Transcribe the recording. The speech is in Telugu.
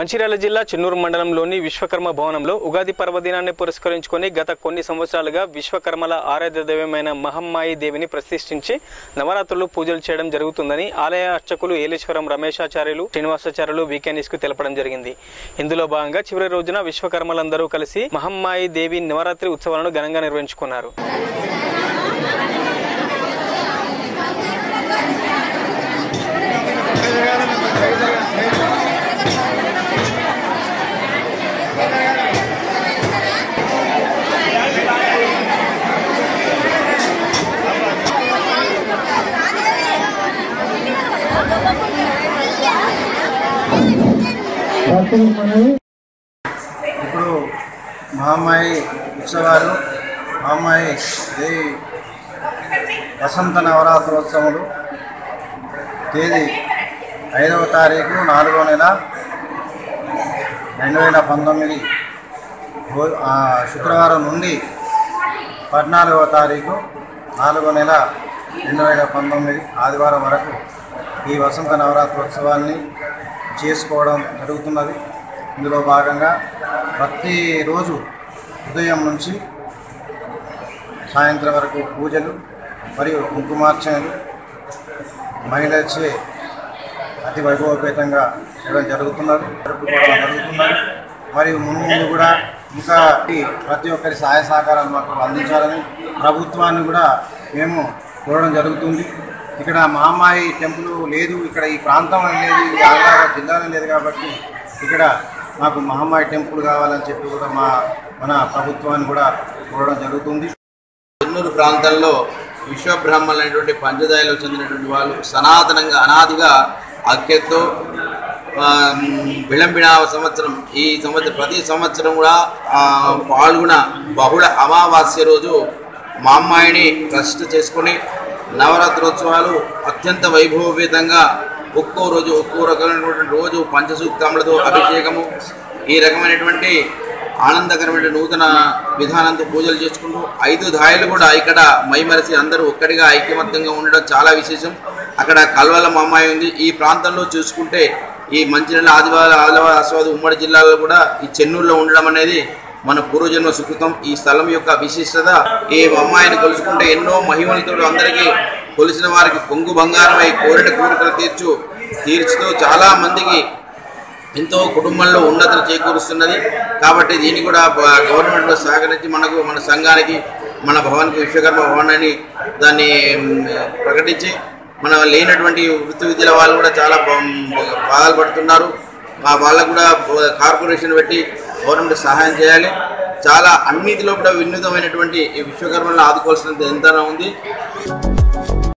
మంచిర్యాల జిల్లా చెన్నూరు మండలంలోని విశ్వకర్మ భవనంలో ఉగాది పర్వదినాన్ని పురస్కరించుకొని గత కొన్ని సంవత్సరాలుగా విశ్వకర్మల ఆరాధ్య దైవమైన మహమ్మాయి దేవిని ప్రతిష్ఠించి నవరాత్రులు పూజలు చేయడం జరుగుతుందని ఆలయ అర్చకులు ఏలేశ్వరం రమేశాచార్యులు శ్రీనివాసాచార్యులు వీకెండ్స్కు తెలపడం జరిగింది. ఇందులో భాగంగా చివరి రోజున విశ్వకర్మలందరూ కలిసి మహమ్మాయి దేవి నవరాత్రి ఉత్సవాలను ఘనంగా నిర్వహించుకున్నారు. ఇప్పుడు మహామాయి ఉత్సవాలు మహామాయి దేవి వసంత నవరాత్రోత్సవాలు తేదీ ఐదవ తారీఖు నాలుగో నెల రెండు వేల పంతొమ్మిది. శుక్రవారం నుండి పద్నాలుగవ తారీఖు నాలుగో నెల రెండు వేల పంతొమ్మిది ఆదివారం వరకు ఈ వసంత నవరాత్రోత్సవాన్ని చేసుకోవడం జరుగుతున్నది. ఇందులో భాగంగా ప్రతిరోజు ఉదయం నుంచి సాయంత్రం వరకు పూజలు మరియు కుంకుమార్చనలు మహిళలచే అతి వైభవపేతంగా చేయడం జరుగుతున్నది. జరుపుకోవడం జరుగుతున్నది. మరియు ముందు కూడా ఇంకా ప్రతి ఒక్కరి సహాయ సహకారాలు మాకు అందించాలని ప్రభుత్వాన్ని కూడా మేము కోరడం జరుగుతుంది. ఇక్కడ మా అమ్మాయి టెంపుల్ లేదు ఇక్కడ ఈ ప్రాంతం లేదు ఈ ఆదిలాబాద్ జిల్లాలో లేదు కాబట్టి ఇక్కడ మాకు మహమ్మాయి టెంపుల్ కావాలని చెప్పి కూడా మా మన ప్రభుత్వాన్ని కూడా కోరడం జరుగుతుంది. చెన్నూరు ప్రాంతంలో విశ్వబ్రహ్మలు అనేటువంటి పంచదాయలో చెందినటువంటి వాళ్ళు సనాతనంగా అనాదిగా అక్కెతో విళంబిన సంవత్సరం ఈ సంవత్సరం ప్రతి సంవత్సరం కూడా పాల్గొన బహుళ అమావాస్య రోజు మా అమ్మాయిని ట్రస్ట్ చేసుకొని నవరాత్రోత్సవాలు అత్యంత వైభవపేతంగా ఒక్కో రోజు ఒక్కో రకమైనటువంటి రోజు పంచసూక్తములతో అభిషేకము. ఈ రకమైనటువంటి ఆనందకరమైన నూతన విధానంతో పూజలు చేసుకుంటూ ఐదు ధాయలు కూడా ఇక్కడ మైమరిసి అందరూ ఒక్కడిగా ఐక్యమత్యంగా ఉండడం చాలా విశేషం. అక్కడ కల్వల అమ్మాయి ఉంది. ఈ ప్రాంతంలో చూసుకుంటే ఈ మంచినీళ్ళ ఆదివారం ఆదివారం ఆస్వాద ఉమ్మడి జిల్లాలో కూడా ఈ చెన్నూరులో ఉండడం అనేది మన పూర్వజన్మ సుకృతం ఈ స్థలం యొక్క విశిష్టత ఈ అమ్మాయిని కలుసుకుంటే ఎన్నో మహిమలతో అందరికీ కొలిసిన వారికి పొంగు బంగారమై కోరిన కోరికలు తీర్చు తీర్చుతూ చాలా మందికి ఎంతో కుటుంబంలో ఉన్నతలు చేకూరుస్తున్నది. కాబట్టి దీన్ని కూడా గవర్నమెంట్లో సహకరించి మనకు మన సంఘానికి మన భవానికి విశ్వకర్మ భవన్ అని దాన్ని ప్రకటించి మన లేనటువంటి వృత్తి విద్యల వాళ్ళు కూడా చాలా బాధలు పడుతున్నారు. మా వాళ్ళకు కూడా కార్పొరేషన్ పెట్టి గవర్నమెంట్ సహాయం చేయాలి. చాలా అన్నిటిలో కూడా వినూతమైనటువంటి ఈ విశ్వకర్మలను ఆదుకోవాల్సినంత ఎంతనా ఉంది.